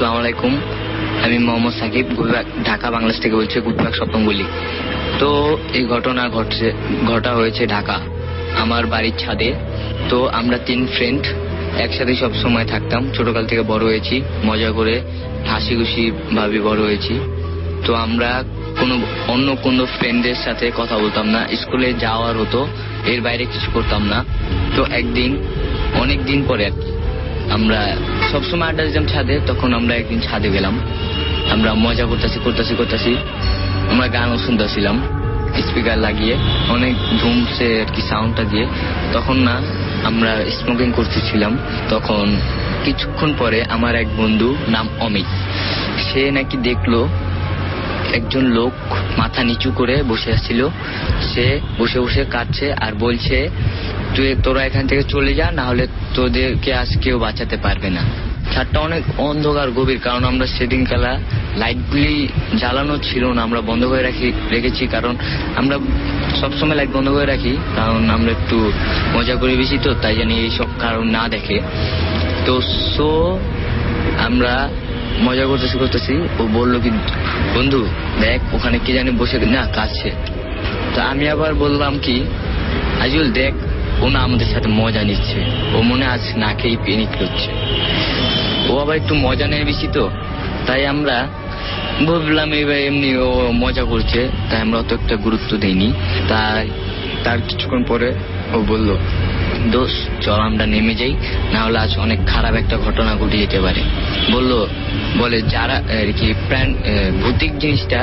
আসসালামু আলাইকুম। আমি মোহাম্মদ সাকিব ঢাকা বাংলাদেশ থেকে বলছি গুলবাগ স্বপ্নগুলি তো এই ঘটনা ঘটছে, ঘটা হয়েছে ঢাকা, আমার বাড়ির ছাদে। তো আমরা তিন ফ্রেন্ড একসাথে সব সময় থাকতাম। ছোটকাল থেকে বড় হয়েছি, মজা করে হাসি খুশি ভাবে বড় হয়েছি। তো আমরা কোনো অন্য কোনো ফ্রেন্ডের সাথে কথা বলতাম না, স্কুলে যাওয়ার হতো, এর বাইরে কিছু করতাম না। তো একদিন অনেক দিন পরে আর কি। আমরা সবসময় আড্ডা দিতাম ছাদে, তখন আমরা একদিন ছাদে গেলাম। আমরা মজা করতেছি করতেছি করতেছি। আমরা গানও শুনতেছিলাম স্পিকার লাগিয়ে, অনেক ধুমসে আর কি সাউন্ডটা দিয়ে। তখন না, আমরা স্মোকিং করতেছিলাম। তখন কিছুক্ষণ পরে আমার এক বন্ধু নাম অমিত, সে নাকি দেখল একজন লোক মাথা নিচু করে বসে আসছিল। সে বসে বসে কাটছে আর বলছে তুই তোরা এখান থেকে চলে যা না হলে তোদেরকে আজ কেউ বাঁচাতে পারবে না। ছাদটা অনেক অন্ধকার, গভীর, কারণ আমরা সেদিন খেলা লাইটগুলি জ্বালানো ছিল না। আমরা বন্ধ করে রাখি, রেখেছি, কারণ আমরা সবসময় লাইট বন্ধ করে রাখি, কারণ আমরা একটু মজা করি বেশি তো, তাই জানি এইসব কারণ না দেখে। তো সো আমরা মজা করতেছি করতেছি। ও বলল কি, বন্ধু, দেখ, ওখানে কি জানি বসে, না কাছে তা আমি আবার বললাম কি, আজুল, দেখ ও না আমাদের সাথে মজা নিচ্ছে। ও মনে আজ না খেয়ে পিনিক করছে ও আবার একটু মজা নেয় বেশি তো। তাই আমরা ভাবলাম এবার এমনি ও মজা করছে, তাই আমরা অত একটা গুরুত্ব দেইনি। তাই তার কিছুক্ষণ পরে ও বলল, দোষ, চল আমরা নেমে যাই না হলে আজ অনেক খারাপ একটা ঘটনা ঘটে যেতে পারে। বলল, বলে যারা, আর কি, প্রাণ ভৌতিক জিনিসটা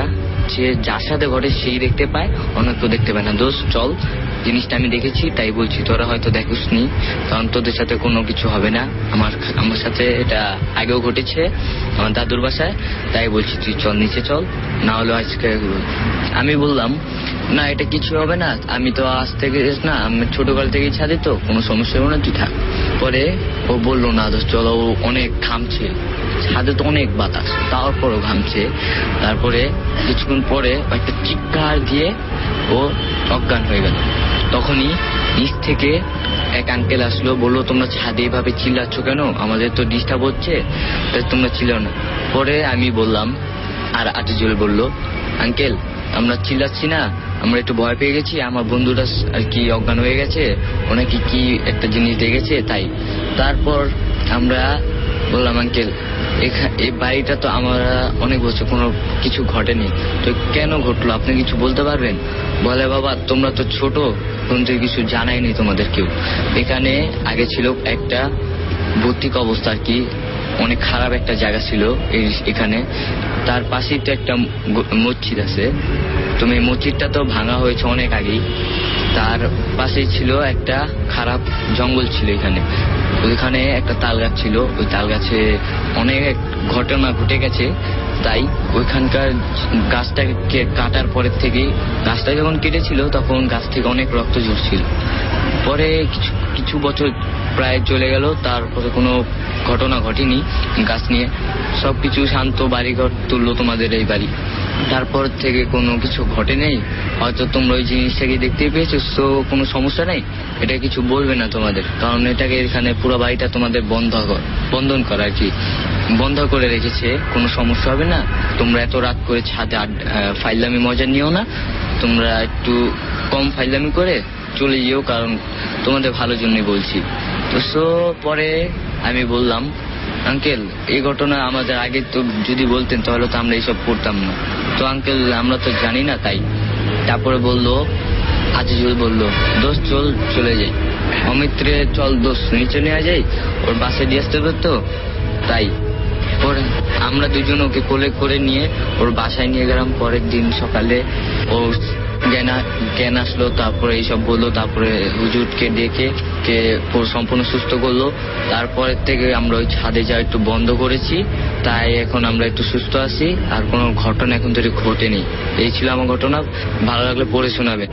সে যার সাথে ঘটে সেই দেখতে পায়, অন্য কেউ দেখতে পায় না। দোষ, চল, জিনিসটা আমি দেখেছি, তাই বলছি, তোরা হয়তো দেখিস নি, কারণ তোদের সাথে কোনো কিছু হবে না। আমার আমার সাথে এটা আগেও ঘটেছে, আমার দাদুর বাসায়, তাই বলছি, তুই চল, নিচে চল। না হলে আজকে, আমি বললাম না, এটা কিছু হবে না। আমি তো আজ থেকে না, আমি ছোটকাল থেকেই ছাদে তো, কোনো সমস্যা হবে না, তুই থাক। পরে ও বলল, না দোষ চলো, ও অনেক ঘামছে। ছাদে তো অনেক বাতাস, তারপরও ঘামছে। তারপরে কিছুক্ষণ পরে একটা চিৎকার দিয়ে ও অজ্ঞান হয়ে গেল। তখনই নিচ থেকে এক আঙ্কেল আসলো, বলল, তোমরা ছাদে এভাবে চিল্লাচ্ছ কেন? আমাদের তো ডিস্টার্ব হচ্ছে তোমরা চিল্লাও না। পরে আমি বললাম, আর আটিজুল বলল আঙ্কেল আমরা চিল্লাচ্ছি না আমরা একটু ভয় পেয়ে গেছি, আমার বন্ধুটা আর কি অজ্ঞান হয়ে গেছে, ওনাকে কি একটা জিনিস দেখেছে, তাই। তারপর আমরা বললাম, আঙ্কেল এই বাড়িটা তো আমরা অনেক বছর কোনো কিছু ঘটেনি। তো কেন ঘটলো? আপনি কিছু বলতে পারবেন? বলে, বাবা, তোমরা তো ছোট কিন্তু কিছু জানায়নি তোমাদের কেউ। এখানে আগে ছিল একটা ভৌতিক অবস্থা আর কি, অনেক খারাপ একটা জায়গা ছিল এখানে। তার পাশেই তো একটা মসজিদ আছে। তুমি মসজিদটা তো ভাঙা হয়েছে অনেক আগেই। তার পাশেই ছিল একটা খারাপ জঙ্গল ছিল এখানে। ওইখানে একটা তাল গাছ ছিল। ওই তাল গাছে অনেক ঘটনা ঘটে গেছে। তাই ওইখানকার গাছটাকে কাটার পরের থেকেই গাছটা যখন কেটেছিল, তখন গাছ থেকে অনেক রক্ত ঝরছিল। পরে কিছু কিছু বছর প্রায় চলে গেল, তারপরে কোনো ঘটনা ঘটেনি গাছ নিয়ে। সবকিছু শান্ত বাড়িঘর তুললো তোমাদের এই বাড়ি। তারপর থেকে কোনো কিছু ঘটে নেই। হয়তো তোমরা ওই জিনিসটাকে দেখতে পেয়েছ তো কোনো সমস্যা নেই। এটা কিছু বলবে না তোমাদের, কারণ এটাকে এখানে পুরো বাড়িটা তোমাদের বন্ধ বন্ধন করা আর কি। বন্ধ করে রেখেছে, কোনো সমস্যা হবে না। তোমরা এত রাত করে ছাদে ফাইলামি মজা নিও না। তোমরা একটু কম ফাইলামি করে চলে যেও, কারণ তোমাদের ভালোর জন্যই বলছি। তো সো পরে আমি বললাম আঙ্কেল, এই ঘটনা আমাদের আগে তো যদি বলতেন, তাহলে তো আমরা এইসব করতাম না। তো আঙ্কেল, আমরা তো জানি না তাই। তারপরে বলল, আজিজুল বলল, দোষ, চল চলে যাই। অমিত্রে, চল দোষ, নিচে নেওয়া যাই, ওর বাসে দিয়ে আসতে তো? তাই। পরে আমরা দুজন ওকে কোলে করে নিয়ে ওর বাসায় নিয়ে গেলাম। পরের দিন সকালে ও জ্ঞান জ্ঞান আসলো, তারপরে এইসব বলল, তারপরে হুজুরকে ডেকে কে পুরো সম্পূর্ণ সুস্থ করল। তারপরের থেকে আমরা ওই ছাদে যা একটু বন্ধ করেছি, তাই এখন আমরা একটু সুস্থ আছি, আর কোনো ঘটনা এখন ধরে ঘটেনি। এই ছিল আমার ঘটনা, ভালো লাগলে পড়ে শোনাবে।